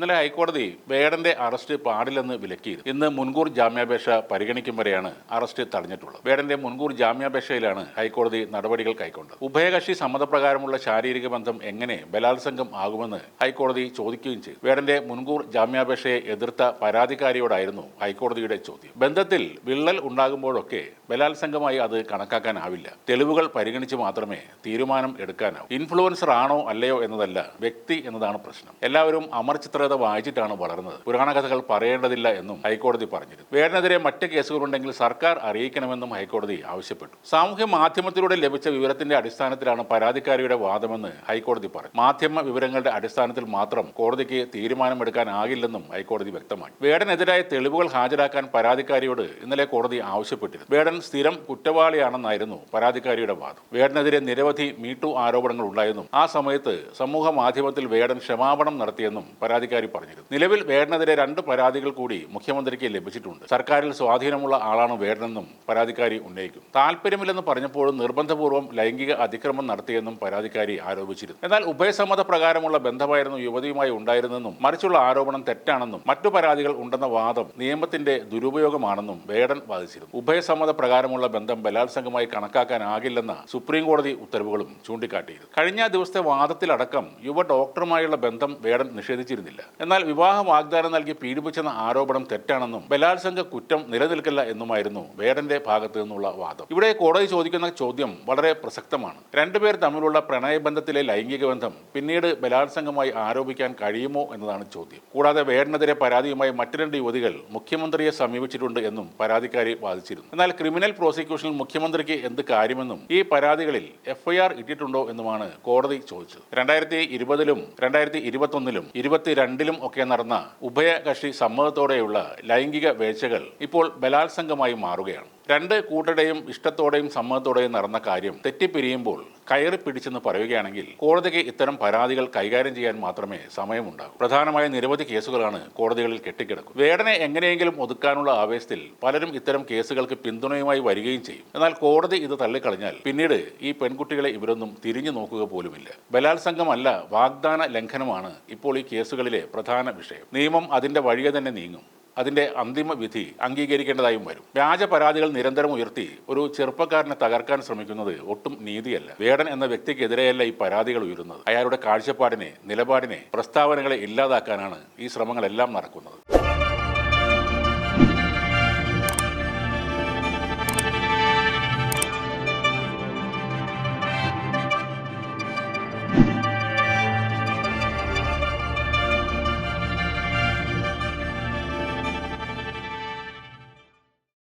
ഇന്നലെ ഹൈക്കോടതി വേടന്റെ അറസ്റ്റ് പാടില്ലെന്ന് വിലക്കിയിരുന്നു. ഇന്ന് മുൻകൂർ ജാമ്യാപേക്ഷ പരിഗണിക്കും വരെയാണ് അറസ്റ്റ് തടഞ്ഞിട്ടുള്ളത്. വേടന്റെ മുൻകൂർ ജാമ്യാപേക്ഷയിലാണ് ഹൈക്കോടതി നടപടികൾ കൈക്കൊണ്ടത്. ഉഭയകക്ഷി സമ്മതപ്രകാരമുള്ള ശാരീരിക ബന്ധം എങ്ങനെ ബലാത്സംഗം ആകുമെന്ന് ഹൈക്കോടതി ചോദിക്കുകയും ചെയ്തു. വേടന്റെ മുൻകൂർ ജാമ്യാപേക്ഷയെ എതിർത്ത പരാതിക്കാരിയോടായിരുന്നു ഹൈക്കോടതിയുടെ ചോദ്യം. ബന്ധത്തിൽ വിള്ളൽ ഉണ്ടാകുമ്പോഴൊക്കെ ബലാത്സംഗമായി അത് കണക്കാക്കാനാവില്ല. തെളിവുകൾ പരിഗണിച്ച് മാത്രമേ തീരുമാനം എടുക്കാനാവൂ. ഇൻഫ്ലുവൻസർ ആണോ അല്ലയോ എന്നതല്ല വ്യക്തി എന്നതാണ് പ്രശ്നം. എല്ലാവരും അമർ ചിത്രകഥ വായിച്ചിട്ടാണ് വളർന്നത്. പുരാണ കഥകൾ പറയേണ്ടതില്ല എന്നും ഹൈക്കോടതി പറഞ്ഞിരുന്നു. വേടനെതിരെ മറ്റ് കേസുകളുണ്ടെങ്കിൽ സർക്കാർ അറിയിക്കണമെന്നും ഹൈക്കോടതി ആവശ്യപ്പെട്ടു. സാമൂഹ്യ മാധ്യമത്തിലൂടെ ലഭിച്ച വിവരത്തിന്റെ അടിസ്ഥാനത്തിലാണ് പരാതിക്കാരിയുടെ വാദമെന്ന് ഹൈക്കോടതി പറഞ്ഞു. മാധ്യമ വിവരങ്ങളുടെ അടിസ്ഥാനത്തിൽ മാത്രം കോടതിക്ക് തീരുമാനമെടുക്കാനാകില്ലെന്നും ഹൈക്കോടതി വ്യക്തമാക്കി. വേടനെതിരായ തെളിവുകൾ ഹാജരാക്കാൻ പരാതിക്കാരിയോട് ഇന്നലെ കോടതി ആവശ്യപ്പെട്ടിരുന്നു. വേടൻ സ്ഥിരം കുറ്റവാളിയാണെന്നായിരുന്നു പരാതിക്കാരിയുടെ വാദം. വേടനെതിരെ നിരവധി മീട്ടു ആരോപണങ്ങൾ ഉണ്ടായെന്നും ആ സമയത്ത് സമൂഹ മാധ്യമത്തിൽ വേടൻ ക്ഷമാപണം നടത്തിയെന്നും പരാതിക്കാരി പറഞ്ഞിരുന്നു. നിലവിൽ വേടനെതിരെ രണ്ട് പരാതികൾ കൂടി മുഖ്യമന്ത്രിക്ക് ലഭിച്ചിട്ടുണ്ട്. സർക്കാരിൽ സ്വാധീനമുള്ള ആളാണ് വേടനെന്നും പരാതിക്കാരി ഉന്നയിക്കും. താല്പര്യമില്ലെന്ന് പറഞ്ഞപ്പോഴും നിർബന്ധപൂർവം ലൈംഗിക അതിക്രമം നടത്തിയെന്നും പരാതിക്കാരി ആരോപിച്ചിരുന്നു. എന്നാൽ ഉഭയസമ്മത പ്രകാരമുള്ള ബന്ധമായിരുന്നു യുവതിയുമായി ഉണ്ടായിരുന്നെന്നും മറിച്ചുള്ള ആരോപണം തെറ്റാണെന്നും മറ്റു പരാതികൾ ഉണ്ടെന്ന വാദം നിയമത്തിന്റെ ദുരുപയോഗമാണെന്നും വേടൻ വാദിച്ചിരുന്നു. ഉഭയസമ്മത പ്രകാരമുള്ള ബന്ധം ബലാത്സംഗമായി കണക്കാക്കാനാകില്ലെന്ന സുപ്രീം കോടതി ഉത്തരവുകളും ചൂണ്ടിക്കാട്ടിയിരുന്നു. കഴിഞ്ഞ ദിവസത്തെ വാദത്തിലടക്കം യുവ ഡോക്ടറുമായുള്ള ബന്ധം വേടൻ നിഷേധിച്ചിരുന്നില്ല. എന്നാൽ വിവാഹ വാഗ്ദാനം നൽകി പീഡിപ്പിച്ചെന്ന ആരോപണം തെറ്റാണെന്നും ബലാത്സംഗ കുറ്റം നിലനിൽക്കില്ല എന്നുമായിരുന്നു വേടന്റെ ഭാഗത്തു നിന്നുള്ള വാദം. ഇവിടെ കോടതി ചോദിക്കുന്ന ചോദ്യം വളരെ പ്രസക്തമാണ്. രണ്ടുപേർ തമ്മിലുള്ള പ്രണയബന്ധത്തിലെ ലൈംഗിക ബന്ധം പിന്നീട് ബലാത്സംഗമായി ആരോപിക്കാൻ കഴിയുമോ എന്നതാണ് ചോദ്യം. കൂടാതെ വേടനെതിരെ പരാതിയുമായി മറ്റു രണ്ട് യുവതികൾ മുഖ്യമന്ത്രിയെ സമീപിച്ചിട്ടുണ്ട് എന്നും പരാതിക്കാരി വാദിച്ചിരുന്നു. എന്നാൽ ക്രിമിനൽ പ്രോസിക്യൂഷനിൽ മുഖ്യമന്ത്രിക്ക് എന്ത് കാര്യമെന്നും ഈ പരാതികളിൽ എഫ്ഐആർ ഇട്ടിട്ടുണ്ടോ എന്നുമാണ് കോടതി ചോദിച്ചത്. രണ്ടായിരത്തി ഇരുപതിലും രണ്ടായിരത്തി ഇരുപത്തൊന്നിലും ഇരുപത്തിരണ്ടിലും ഒക്കെ നടന്ന ഉഭയകക്ഷി സമ്മതത്തോടെയുള്ള ലൈംഗിക വേഴ്ചകൾ ഇപ്പോൾ ബലാത്സംഗമായി മാറുകയാണ്. രണ്ട് കൂട്ടരുടെയും ഇഷ്ടത്തോടെയും സമ്മതത്തോടെയും നടന്ന കാര്യം തെറ്റിപ്പിരിയുമ്പോൾ കയറി പിടിച്ചെന്ന് പറയുകയാണെങ്കിൽ കോടതിക്ക് ഇത്തരം പരാതികൾ കൈകാര്യം ചെയ്യാൻ മാത്രമേ സമയമുണ്ടാകൂ. പ്രധാനമായ നിരവധി കേസുകളാണ് കോടതികളിൽ കെട്ടിക്കിടക്കും. വേടനെ എങ്ങനെയെങ്കിലും ഒതുക്കാനുള്ള ആവേശത്തിൽ പലരും ഇത്തരം കേസുകൾക്ക് പിന്തുണയുമായി വരികയും ചെയ്യും. എന്നാൽ കോടതി ഇത് തള്ളിക്കളഞ്ഞാൽ പിന്നീട് ഈ പെൺകുട്ടികളെ ഇവരൊന്നും തിരിഞ്ഞു നോക്കുക പോലുമില്ല. ബലാത്സംഗമല്ല വാഗ്ദാന ലംഘനമാണ് ഇപ്പോൾ ഈ കേസുകളിലെ പ്രധാന വിഷയം. നിയമം അതിന്റെ വഴിയെ തന്നെ നീങ്ങും. അതിന്റെ അന്തിമ വിധി അംഗീകരിക്കേണ്ടതായും വരും. വ്യാജ പരാതികൾ നിരന്തരം ഉയർത്തി ഒരു ചെറുപ്പക്കാരനെ തകർക്കാൻ ശ്രമിക്കുന്നത് ഒട്ടും നീതിയല്ല. വേടൻ എന്ന വ്യക്തിക്കെതിരെയല്ല ഈ പരാതികൾ ഉയരുന്നത്. അയാളുടെ കാഴ്ചപ്പാടിനെ നിലപാടിനെ പ്രസ്താവനകളെ ഇല്ലാതാക്കാനാണ് ഈ ശ്രമങ്ങളെല്ലാം നടക്കുന്നത്.